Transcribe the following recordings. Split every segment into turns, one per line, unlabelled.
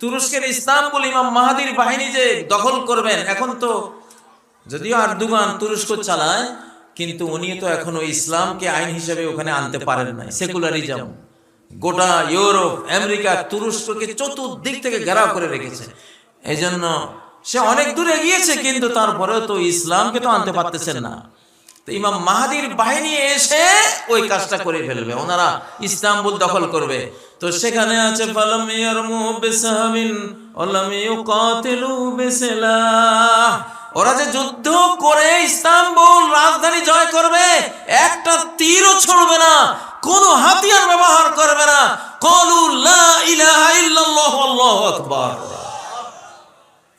তুরস্কের ইস্তাম্বুল ইমাম মাহাদির বাহিনী যে দখল করবেন, এখন তো যদিও আর্দুগান তুরস্ক চালায়, কিন্তু উনি তো এখনও ইসলামকে আইন হিসেবে ওখানে আনতে পারেন নাই। সেকুলারিজম। গোটা ইউরোপ, আমেরিকা, তুরস্ককে চতুর্দিক থেকে ঘেরাও করে রেখেছে। এই জন্য সে অনেক দূরে গিয়েছে কিন্তু তারপরেও তো ইসলামকে তো আনতে পারতেছেন না। ইমাম মাহাদির বাহিনী এসে ওই কাজটা করে ফেলবে, ওনারা ইস্তাম্বুল দখল করবে। তো সেখানে আছে ওরা যে যুদ্ধ করে ইস্তাম্বুল রাজধানী জয় করবে, একটা তীরও ছড়বে না, কোন হাতিয়ার ব্যবহার করবে না। কলু লা ইলাহা ইল্লাল্লাহ, আল্লাহু আকবার।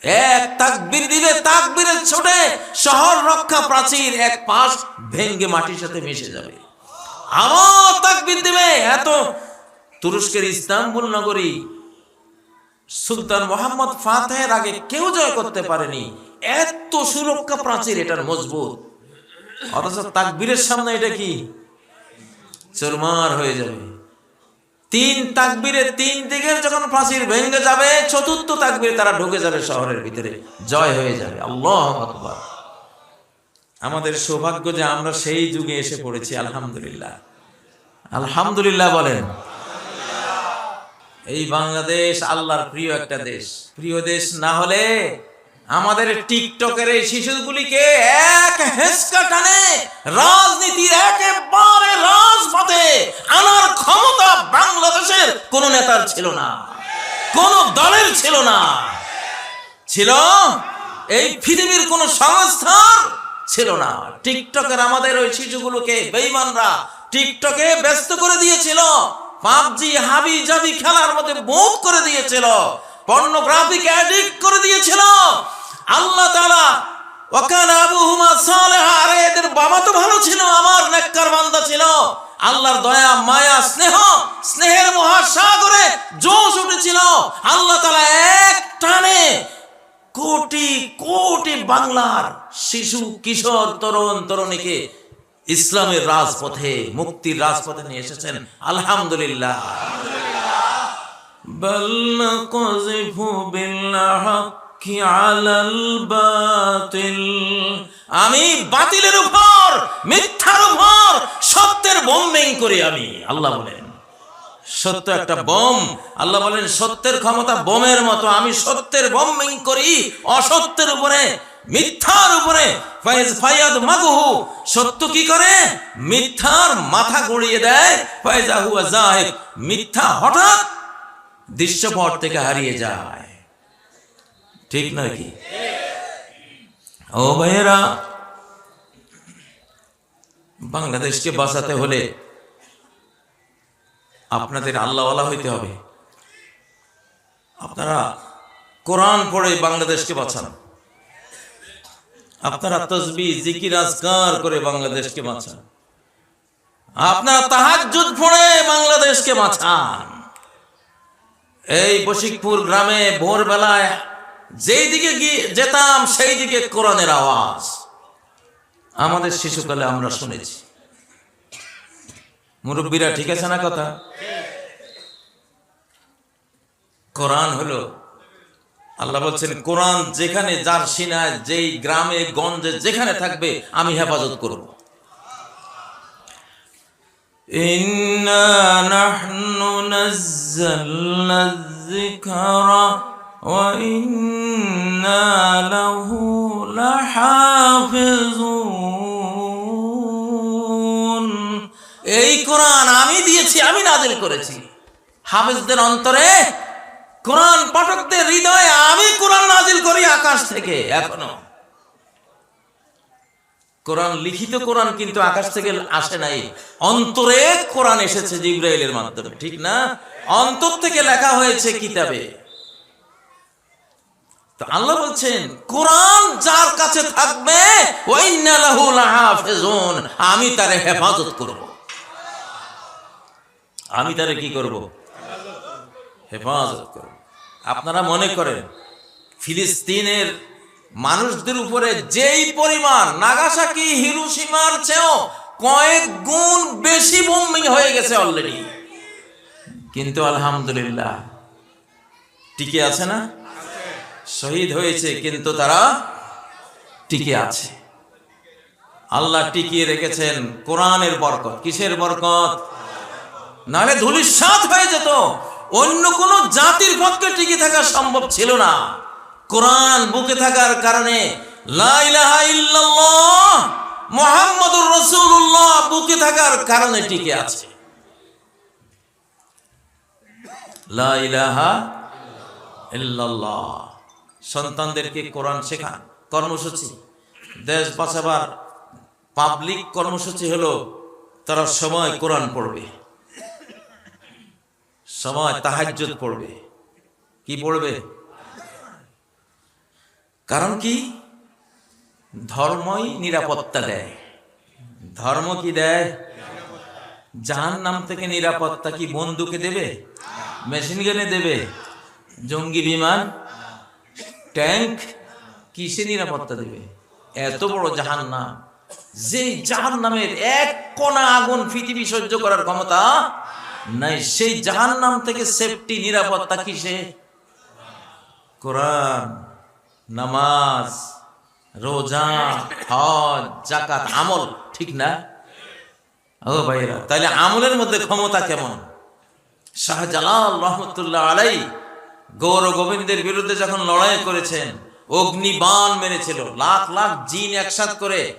এক তাকবীর দিলে তাকবীরের ছোটে শহর রক্ষা প্রাচীর এক পাশ ভেঙ্গে মাটির সাথে মিশে যাবে। আমার তাকবীর দিবে এত তুরস্কের ইস্তাম্বুল নগরী। সুলতান মোহাম্মদ ফাতেহের আগে কেউ জয় করতে পারেনি। এত সুরক্ষা প্রাচীর এটার মজবুত। অথচ তাকবীরের সামনে এটা কি? চরমার হয়ে যাবে। তিন তাকবীরে তিন দিকের যখন প্রাচীর ভেঙে যাবে, চতুর্থ তাকবীরে তারা ঢুকে যাবে শহরের ভিতরে। জয় হয়ে যাবে। আল্লাহ আকবার। আমাদের সৌভাগ্য যে আমরা সেই যুগে এসে পড়েছি, আলহামদুলিল্লাহ। আলহামদুলিল্লাহ বলেন। এই বাংলাদেশ আল্লাহর প্রিয় একটা দেশ। প্রিয় দেশ না হলে আমাদের টিকটকের এই শিশুগুলিকে এক হেসকা টানে, রাজনীতির একেবারে রাজপথে আনার ক্ষমতা বাংলাদেশের কোন নেতার ছিল না, কোন দলের ছিল না। ছিল, এই পৃথিবীর কোন সংস্থার ছিল না। টিকটকের আমাদের ওই শিশুগুলোকে বেইমানরা টিকটকে ব্যস্ত করে দিয়েছিল, পাবজি হাবি জাবি খেলার মধ্যে বোধ করে দিয়েছিল, পর্নোগ্রাফিক আল্লাহ তাআলা, ওয়াকান আবুহুমা সালেহা আরে এদের বাবা তো ভালো ছিল, আমার নেককার বান্দা ছিল। আল্লাহর দয়া, মায়া, স্নেহ, স্নেহের মহাসাগরে জোশ উঠেছিল। আল্লাহ তালা এক টানে কোটি কোটি বাংলার শিশু, কিশোর, তরুণ, তরুণীকে ইসলামের রাজপথে, মুক্তির রাজপথে নিয়ে এসেছেন। আলহামদুলিল্লাহ। বল কজিফু বিল্লাহ আমি বাতিলের উপর, মিথ্যার উপর, সত্যের বোম্বিং করি আমি, আল্লাহ বলেন। সত্য একটা বোম, আল্লাহ বলেন, সত্যের ক্ষমতা বোমের মতো, আমি সত্যের বোম্বিং করি, অসত্যের উপরে, মিথ্যার উপরে। ফায়াদ মাগুহু, সত্য কি করে? মিথ্যার মাথা গড়িয়ে দেয় ফায়েজা হুয়া জাহিদ, মিথ্যা হঠাৎ দৃশ্যপট থেকে হারিয়ে যায়। ঠিক নয় কি ও ভাইয়েরা, বাংলাদেশকে বাঁচাতে হলে আপনাদের আল্লাহওয়ালা হইতে হবে। আপনারা কোরআন পড়ে বাংলাদেশকে বাঁচান। আপনারা তসবি, জিকির, আজকার করে বাংলাদেশকে বাঁচান। আপনারা তাহাজ্জুদ পড়ে বাংলাদেশকে বাঁচান। এই বশিকপুর গ্রামে ভোরবেলায় যেদিকে যেতাম সেই দিকে কোরআনের আওয়াজ। আমাদের শিশুকালে আমরা শুনেছি। মুরব্বীরা ঠিক আছে না কথা? কোরআন হলো, আল্লাহ বলছেন, কোরআন যেখানে যার সিনায়, যেই গ্রামে, গঞ্জে, যেখানে থাকবে, আমি হেফাজত করব। ইন্না নাহনু নাযালনা যিকরা وإنا له لحافظون এই কোরআন আমি দিয়েছি আমি নাজিল করেছি হাফেজদের অন্তরে কোরআন পাঠকদের হৃদয়ে আমি কোরআন নাজিল করি আকাশ থেকে এখনো কোরআন লিখিত কোরআন কিন্তু আকাশ থেকে আসে নাই অন্তরে কোরআন এসেছে জিব্রাইলের মাধ্যমে ঠিক না অন্তর থেকে লেখা হয়েছে কিতাবে আল্লাহ বলছেন, কোরআন যার কাছে থাকবে আমি তারে হেফাজত করব। আমি তারে কি করব? হেফাজত করব। আপনারা মনে করেন, ফিলিস্তিনের মানুষদের উপরে যেই পরিমাণ নাগাসাকি, হিরোসীমার চেয়েও কয়েক গুণ বেশি বোম্বিং হয়ে গেছে অলরেডি কিন্তু আলহামদুলিল্লাহ, টিকে আছে না? শহীদ হয়েছে, কিন্তু তারা টিকে আছে। আল্লাহ টিকিয়ে রেখেছেন কোরআনের বরকত। কিসের বরকত? নাহলে ধুলিসাৎ হয়ে যেত। অন্য কোন জাতির পক্ষে টিকে থাকা সম্ভব ছিল না। কোরআন বুকে থাকার কারণে বুকে থাকার কারণে টিকে আছে। লা ইলাহা ইল্লাল্লাহ। সন্তানদেরকে কোরআন শেখান কর্মসূচি। দেশ বাঁচাবার পাবলিক কর্মসূচি হলো তারা সময় কোরআন পড়বে। সময় তাহাজ্জুদ পড়বে। কি পড়বে? কারণ কি? ধর্মই নিরাপত্তা দেয়। ধর্ম কি দেয়? জাহান নাম থেকে নিরাপত্তা কি বন্দুকে দেবে? মেশিন গানে দেবে? জঙ্গি বিমান ট্যাঙ্ক কিসে নিরাপত্তা দেবে? এত বড় জাহান নাম যে জাহান নামের এক কণা আগুন পৃথিবী সহ্য করার ক্ষমতা নাই, সেই জাহান নাম থেকে সেফটি নিরাপত্তা কিসে? কোরআন, নামাজ, রোজা, হজ জাকাত আমল, ঠিক না? ও ভাইরা তাহলে আমলের মধ্যে ক্ষমতা কেমন? শাহজালাল রহমতুল্লাহ আলাই গৌর গোবিন্দের বিরুদ্ধে যখন লড়াই করেছেন অগ্নিবাণ মেরেছিল, লাখ লাখ জিন একসাথ করে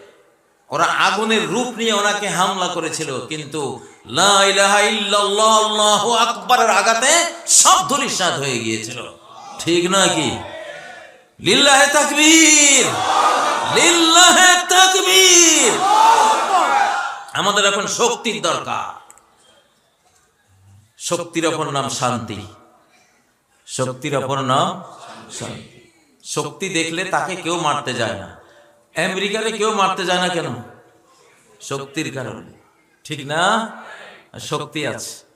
ওরা আগুনের রূপ নিয়ে ওনাকে হামলা করেছিল, কিন্তু আকবারের আঘাতে সব ধূলিসাৎ হয়ে গিয়েছিল। ঠিক নয় কি? লিল্লাহে তাকবীর! লিল্লাহে তাকবীর! আমাদের এখন শক্তির দরকার। শক্তির অপর নাম শান্তি। শক্তির অপর নাম শক্তি দেখলে তাকে কেউ মারতে যায় না। আমেরিকাকে কেউ মারতে যায় না কেন? শক্তির কারণে। ঠিক না? শক্তি আছে।